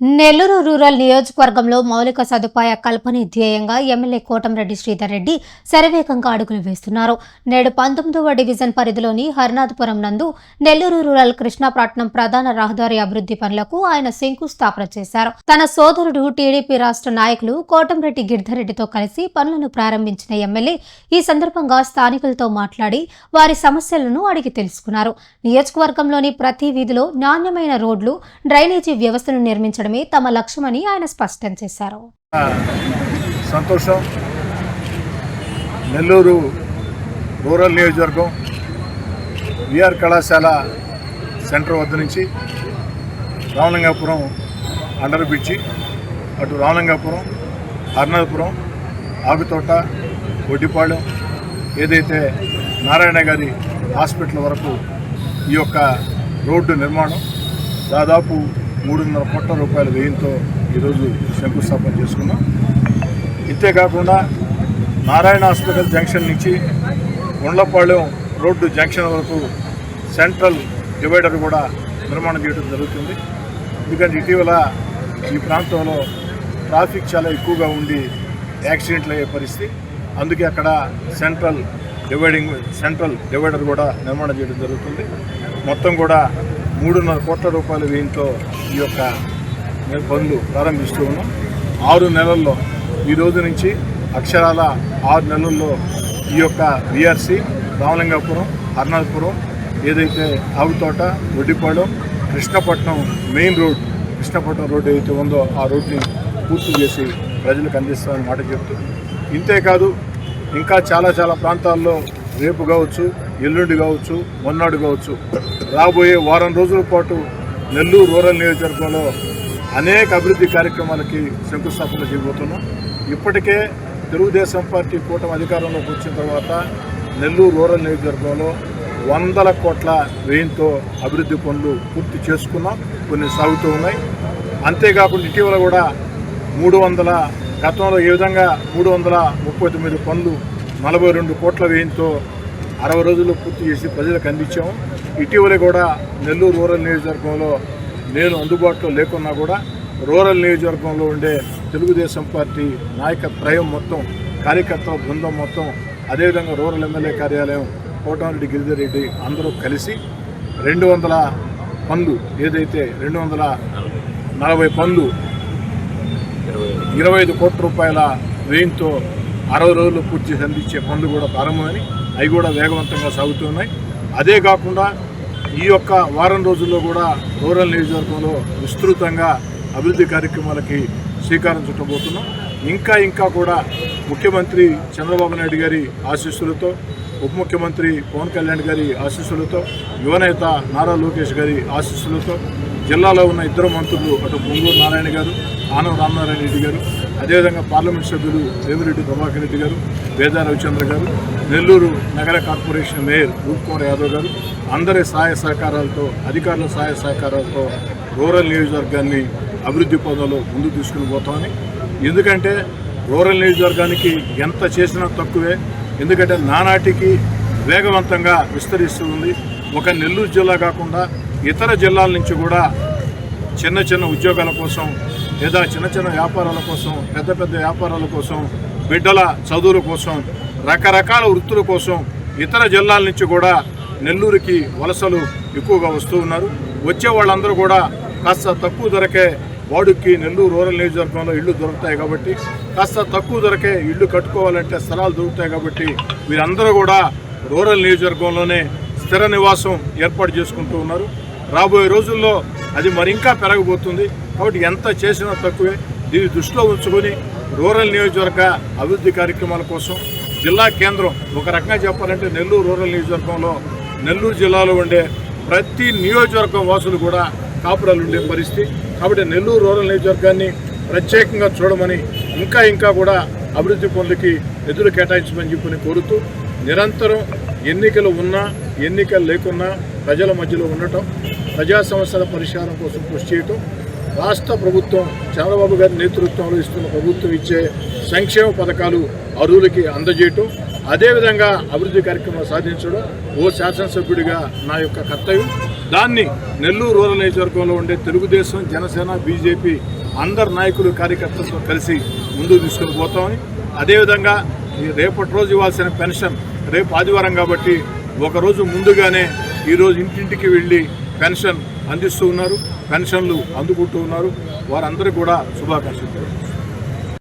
Nellore rural నియోజకవర్గంలో మౌలిక సదుపాయ కల్పన ధ్యేయంగా ఎమ్మెల్యే కోటంరెడ్డి శ్రీధర్ రెడ్డి శరవేగంగా అడుగులు వేస్తున్నారు. నేడు పంతొమ్మిదవ డివిజన్ పరిధిలోని హరినాథపురం నందు నెల్లూరు రూరల్ కృష్ణాపట్నం ప్రధాన రహదారి అభివృద్ధి పనులకు ఆయన శంకుస్థాపన చేశారు. తన సోదరుడు టీడీపీ రాష్ట్ర నాయకులు కోటంరెడ్డి గిరిధరెడ్డితో కలిసి పనులను ప్రారంభించిన ఎమ్మెల్యే ఈ సందర్భంగా స్థానికులతో మాట్లాడి వారి సమస్యలను అడిగి తెలుసుకున్నారు. నియోజకవర్గంలోని ప్రతి వీధిలో నాణ్యమైన రోడ్లు డ్రైనేజీ వ్యవస్థను నిర్మించడమే తమ లక్ష్యమని ఆయన స్పష్టం చేశారు. సంతోషం. నెల్లూరు రూరల్ నియోజకవర్గం విఆర్ కళాశాల సెంటర్ వద్ద నుంచి రామలింగాపురం అండర్ బ్రిడ్జి అటు రామలింగాపురం అర్నదపురం ఆగుతోట ఒడ్డిపాళెం ఏదైతే నారాయణ గారి హాస్పిటల్ వరకు ఈ యొక్క రోడ్డు నిర్మాణం దాదాపు మూడున్నర కోట్ల రూపాయల వ్యయంతో ఈరోజు శంకుస్థాపన చేసుకున్నాం. ఇంతేకాకుండా నారాయణ హాస్పిటల్ జంక్షన్ నుంచి గుండ్లపాళెం రోడ్డు జంక్షన్ వరకు సెంట్రల్ డివైడర్ కూడా నిర్మాణం చేయడం జరుగుతుంది. ఎందుకంటే ఇటీవల ఈ ప్రాంతంలో ట్రాఫిక్ చాలా ఎక్కువగా ఉండి యాక్సిడెంట్లు అయ్యే పరిస్థితి. అందుకే అక్కడ సెంట్రల్ డివైడింగ్ సెంట్రల్ డివైడర్ కూడా నిర్మాణం చేయడం జరుగుతుంది. మొత్తం కూడా మూడున్నర కోట్ల రూపాయల వ్యయంతో ఈ యొక్క పనులు ప్రారంభిస్తూ ఉన్నాం ఆరు నెలల్లో ఈ రోజు నుంచి అక్షరాల ఆరు నెలల్లో ఈ యొక్క విఆర్సి రామలింగాపురం అర్నాథపురం ఏదైతే Avuthota Oddipalem Krishnapatnam main road Krishnapatnam road ఏదైతే ఉందో ఆ రోడ్ని పూర్తి చేసి ప్రజలకు అందిస్తామని మాట చెప్తూ ఇంతేకాదు ఇంకా చాలా చాలా ప్రాంతాల్లో రేపు కావచ్చు ఎల్లుండి కావచ్చు మొన్నాడు కావచ్చు రాబోయే వారం రోజుల పాటు నెల్లూరు రూరల్ నియోజకవర్గంలో అనేక అభివృద్ధి కార్యక్రమాలకి శంకుస్థాపన చేయబోతున్నాం. ఇప్పటికే తెలుగుదేశం పార్టీ కూటమి అధికారంలోకి వచ్చిన తర్వాత నెల్లూరు రూరల్ నియోజకవర్గంలో వందల కోట్ల వ్యయంతో అభివృద్ధి పనులు పూర్తి చేసుకున్నాం. కొన్ని సాగుతూ ఉన్నాయి. అంతేకాకుండా ఇటీవల కూడా మూడు వందల గతంలో ఏ విధంగా మూడు వందల ముప్పై తొమ్మిది పనులు నలభై రెండు కోట్ల వ్యయంతో అరవై రోజుల్లో పూర్తి చేసి ప్రజలకు అందించాము. ఇటీవలే కూడా నెల్లూరు రూరల్ నియోజకవర్గంలో నేను అందుబాటులో లేకున్నా కూడా రూరల్ నియోజకవర్గంలో ఉండే తెలుగుదేశం పార్టీ నాయక త్రయం మొత్తం కార్యకర్త బృందం మొత్తం అదేవిధంగా రూరల్ ఎమ్మెల్యే కార్యాలయం కోటమిరెడ్డి గిరిధర్ రెడ్డి అందరూ కలిసి రెండు వందల పనులు ఏదైతే రెండు వందల నలభై పనులు ఇరవై ఐదు కోట్ల రూపాయల వ్యయంతో అరవై రోజుల్లో పూర్తి అందించే పనులు కూడా ప్రారంభమని అవి కూడా వేగవంతంగా సాగుతున్నాయి. అదే కాకుండా ఈ యొక్క వారం రోజుల్లో కూడా రూరల్ నియోజకవర్గంలో విస్తృతంగా అభివృద్ధి కార్యక్రమాలకి శ్రీకారం చుట్టబోతున్నాం. ఇంకా ఇంకా కూడా ముఖ్యమంత్రి చంద్రబాబు నాయుడు గారి ఆశీస్సులతో ఉప ముఖ్యమంత్రి పవన్ కళ్యాణ్ గారి ఆశీస్సులతో యువనేత నారా లోకేష్ గారి ఆశీస్సులతో జిల్లాలో ఉన్న ఇద్దరు మంత్రులు అటు పొంగూరు నారాయణ గారు ఆనవ రామనారాయణ రెడ్డి గారు అదేవిధంగా పార్లమెంట్ సభ్యులు వేమిరెడ్డి ప్రభాకర్ రెడ్డి గారు వేదా రవిచంద్ర గారు నెల్లూరు నగర కార్పొరేషన్ మేయర్ రూప్కుమార్ యాదవ్ గారు అందరి సహాయ సహకారాలతో అధికారుల సహాయ సహకారాలతో రూరల్ నియోజకవర్గాన్ని అభివృద్ధి పదంలో ముందుకు తీసుకుని పోతామని. ఎందుకంటే రూరల్ నియోజకవర్గానికి ఎంత చేసినా తక్కువే. ఎందుకంటే నానాటికి వేగవంతంగా విస్తరిస్తుంది ఒక నెల్లూరు జిల్లా కాకుండా ఇతర జిల్లాల నుంచి కూడా చిన్న చిన్న ఉద్యోగాల కోసం లేదా చిన్న చిన్న వ్యాపారాల కోసం పెద్ద పెద్ద వ్యాపారాల కోసం బిడ్డల చదువుల కోసం రకరకాల వృత్తుల కోసం ఇతర జిల్లాల నుంచి కూడా నెల్లూరుకి వలసలు ఎక్కువగా వస్తూ ఉన్నారు. వచ్చే వాళ్ళందరూ కూడా కాస్త తక్కువ ధరకే వాడుకి నెల్లూరు రూరల్ నియోజకవర్గంలో ఇళ్ళు దొరుకుతాయి కాబట్టి కాస్త తక్కువ ధరకే ఇళ్ళు కట్టుకోవాలంటే స్థలాలు దొరుకుతాయి కాబట్టి వీరందరూ కూడా రూరల్ నియోజకవర్గంలోనే స్థిర నివాసం ఏర్పాటు చేసుకుంటూ ఉన్నారు. రాబోయే రోజుల్లో అది మరింకా పెరగబోతుంది. కాబట్టి ఎంత చేసినా తక్కువే. దీన్ని దృష్టిలో ఉంచుకొని రూరల్ నియోజకవర్గ అభివృద్ధి కార్యక్రమాల కోసం జిల్లా కేంద్రం ఒక రకంగా చెప్పాలంటే నెల్లూరు రూరల్ నియోజకవర్గంలో నెల్లూరు జిల్లాలో ఉండే ప్రతి నియోజకవర్గం వాసులు కూడా కాపురాలు ఉండే పరిస్థితి. కాబట్టి నెల్లూరు రూరల్ నియోజకవర్గాన్ని ప్రత్యేకంగా చూడమని ఇంకా ఇంకా కూడా అభివృద్ధి పనులకి ఎదురు కేటాయించమని చెప్పని కోరుతూ నిరంతరం ఎన్నికలు ఉన్నా ఎన్నికలు లేకున్నా ప్రజల మధ్యలో ఉండటం ప్రజా సమస్యల పరిష్కారం కోసం కృషి చేయటం రాష్ట్ర ప్రభుత్వం చంద్రబాబు గారి నేతృత్వంలో ఇస్తున్న ప్రభుత్వం ఇచ్చే సంక్షేమ పథకాలు అర్హులకి అందజేయటం అదేవిధంగా అభివృద్ధి కార్యక్రమాలు సాధించడం ఓ శాసనసభ్యుడిగా నా యొక్క కర్తవ్యం. దాన్ని నెల్లూరు రూరల్ నియోజకవర్గంలో ఉండే తెలుగుదేశం జనసేన బీజేపీ అందరు నాయకులు కార్యకర్తలతో కలిసి ముందుకు తీసుకొని పోతామని. అదేవిధంగా రేపటి రోజు ఇవ్వాల్సిన పెన్షన్ రేపు ఆదివారం కాబట్టి ఒకరోజు ముందుగానే ఈరోజు ఇంటింటికి వెళ్ళి పెన్షన్ అందిస్తూ ఉన్నారు పెన్షన్లు అందుకుంటూ ఉన్నారు. వారందరికీ కూడా శుభాకాంక్షలు.